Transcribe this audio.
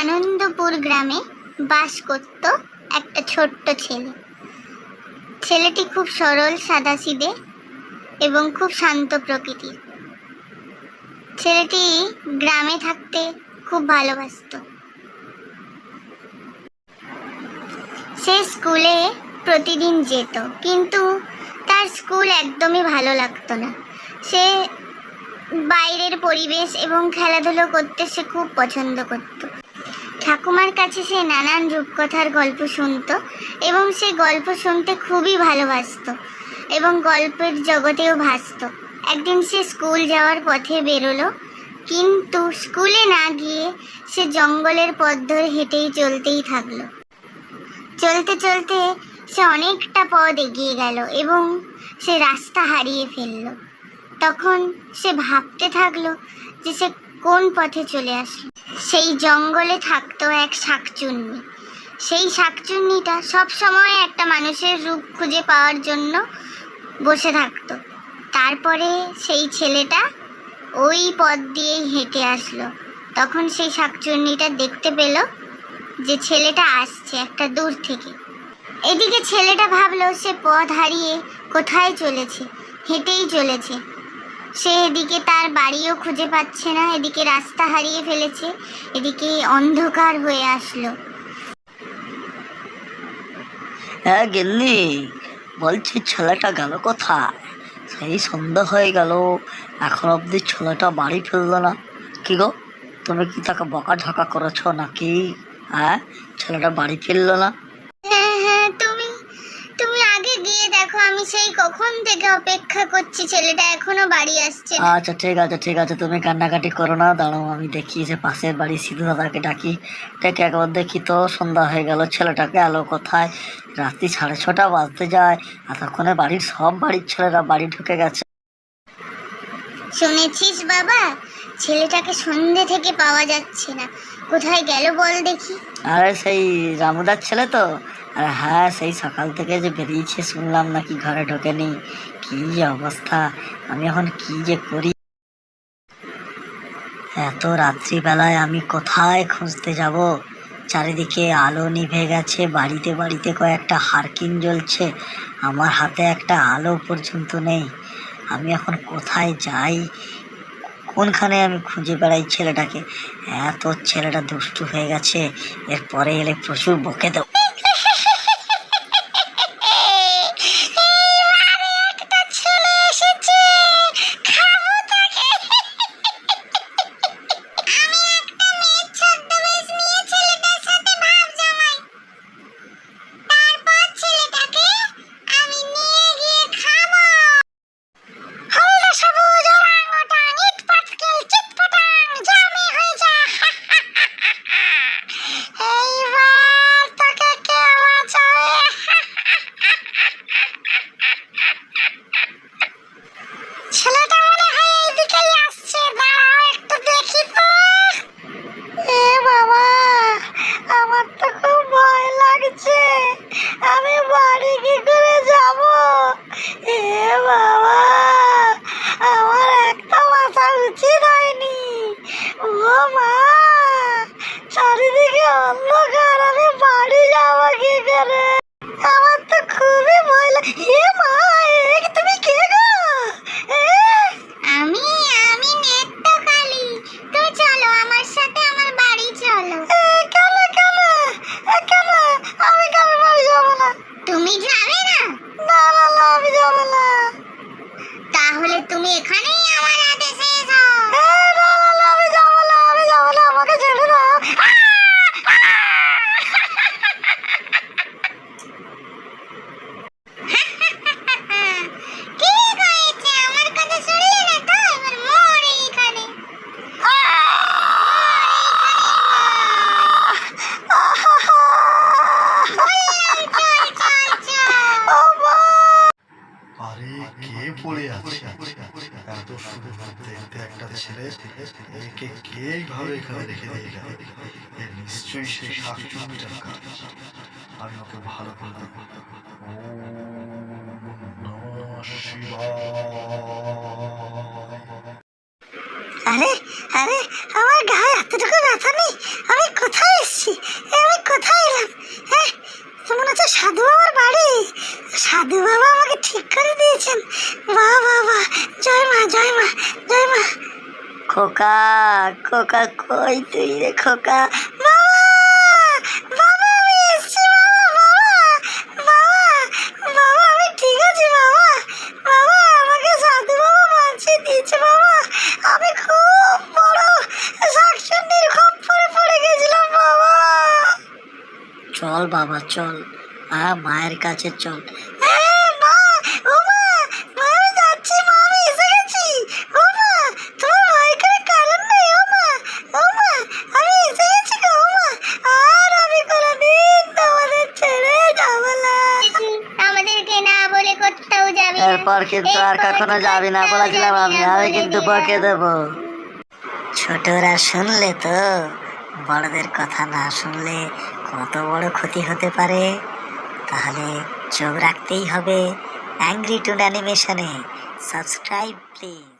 আনন্দপুর গ্রামে বাস করত একটা ছোট্ট ছেলে। ছেলেটি খুব সরল, সাদাসিধে এবং খুব শান্ত প্রকৃতির। ছেলেটি গ্রামে থাকতে খুব ভালোবাসতো। সে স্কুলে প্রতিদিন যেত, কিন্তু তার স্কুল একদমই ভালো লাগতো না। সে বাইরের পরিবেশ এবং খেলাধুলো করতে সে খুব পছন্দ করত। ঠাকুমার কাছে সে নানান রূপকথার গল্প শুনতো এবং সে গল্প শুনতে খুবই ভালোবাসত এবং গল্পের জগতেও ভাসতো। একদিন সে স্কুল যাওয়ার পথে বেরোলো, কিন্তু স্কুলে না গিয়ে সে জঙ্গলের পথ ধরে হেঁটেই চলতেই থাকল। চলতে চলতে সে অনেকটা পথ এগিয়ে গেল এবং সে রাস্তা হারিয়ে ফেলল। তখন সে ভাবতে থাকল যে সে কোন পথে চলে আসলো? সেই জঙ্গলে থাকতো এক শাকচুন্নি। সেই শাকচুন্নিটা সব সময় একটা মানুষের রূপ খুঁজে পাওয়ার জন্য বসে থাকতো। তারপরে সেই ছেলেটা ওই পথ দিয়েই হেঁটে আসলো। তখন সেই শাকচুন্নিটা দেখতে পেল যে ছেলেটা আসছে একটা দূর থেকে। এদিকে ছেলেটা ভাবলো সে পথ হারিয়ে কোথায় চলেছে? হেঁটেই চলেছে। সে এদিকে তার বাড়িও খুঁজে পাচ্ছে না, এদিকে রাস্তা হারিয়ে ফেলেছে, এদিকে অন্ধকার হয়ে আসলো। হ্যাঁ গেললি বলছি ছেলেটা গেল কোথায়? সেই সন্ধ্যা হয়ে গেল, এখন অবধি ছেলেটা বাড়ি ফিরলো না। কি গো, তুমি কি তাকে বকা ঝকা করেছ নাকি? হ্যাঁ ছেলেটা বাড়ি ফিরলো না? সেই কখন থেকে অপেক্ষা করছি, ছেলেটা এখনও বাড়ি আসছে। আচ্ছা ঠিক আছে ঠিক আছে, তুমি কান্নাকাটি করো না, দাঁড়াও, আমি দেখি যে পাশের বাড়ি সিধু দাদাকে ডাকি। ডেকে একবার দেখি তো, সন্ধ্যা হয়ে গেল, ছেলেটাকে আলো কোথায়? রাত্রি সাড়ে ছটা বাজতে যায় এতক্ষণে বাড়ির সব বাড়ির ছেলেরা বাড়ি ঢুকে গেছে। শুনেছিস বাবা? ছেলেটাকে সন্ধে থেকে পাওয়া যাচ্ছে না। কোথায় গেল বল দেখি। আরে সেই রামুদার ছেলে তো। আরে হ্যাঁ সেই সকাল থেকে যে বেরিয়েছে, শুনলাম নাকি ঘরে ঢোকেনি। কি অবস্থা, আমি এখন কি যে করি? এত রাত্রিবেলায় আমি কোথায় খুঁজতে যাব? চারিদিকে আলো নিভে গেছে, বাড়িতে বাড়িতে কয়েকটা হারকিন জ্বলছে। আমার হাতে একটা আলো পর্যন্ত নেই। আমি এখন কোথায় যাই? কোনখানে আমি খুঁজে বেড়াই ছেলেটাকে? এত ছেলেটা দুষ্টু হয়ে গেছে। এরপরে এলে প্রচুর বকে দেবো ছেলেটা মনে হয় এইদিকেই আসছে দাঁড়াও একটু দেখি তো এ বাবা আমার তো খুব ভয় লাগছে আমি বাড়ি কি করে যাব এ বাবা আমার একটা মাথা উচিত হয়নি ও মা চারিদিকে অন্ধকার আমি বাড়ি যাব কি করে? আমার তো খুবই ভয় লাগে। আরে কে পড়ে আছে? এত সুন্দর দেখতে একটা ছেলে, একে কে ভাবে এখানে রেখে দিয়ে গেল? এ নিশ্চয়ই সেই কাজ। আমি ওকে ভালো করে আরে আরে, আমার গায়ে এতটুকু ব্যথা নেই। আমি কোথায় আমি কোথায় এলাম? হ্যাঁ তোমার হচ্ছে সাধু বাবা সাধু বাবা আমাকে ঠিক করে দিয়েছেন। বাহ বাহ বাহ। জয় মা জয় মা জয় মা। খোকা খোকা কই তুই রে খোকা? চল, বাবা, চল। আ মায়ের কাছে চল। এরপর কিন্তু আর কখনো যাবি না। বলেছিলাম আমি আমি কিন্তু বকে দেব। ছোটরা শুনলে তো বড়দের কথা না শুনলে কত বড় ক্ষতি হতে পারে। তাহলে চোখ রাখতেই হবে। অ্যাংরি টুন অ্যানিমেশনে। Subscribe please.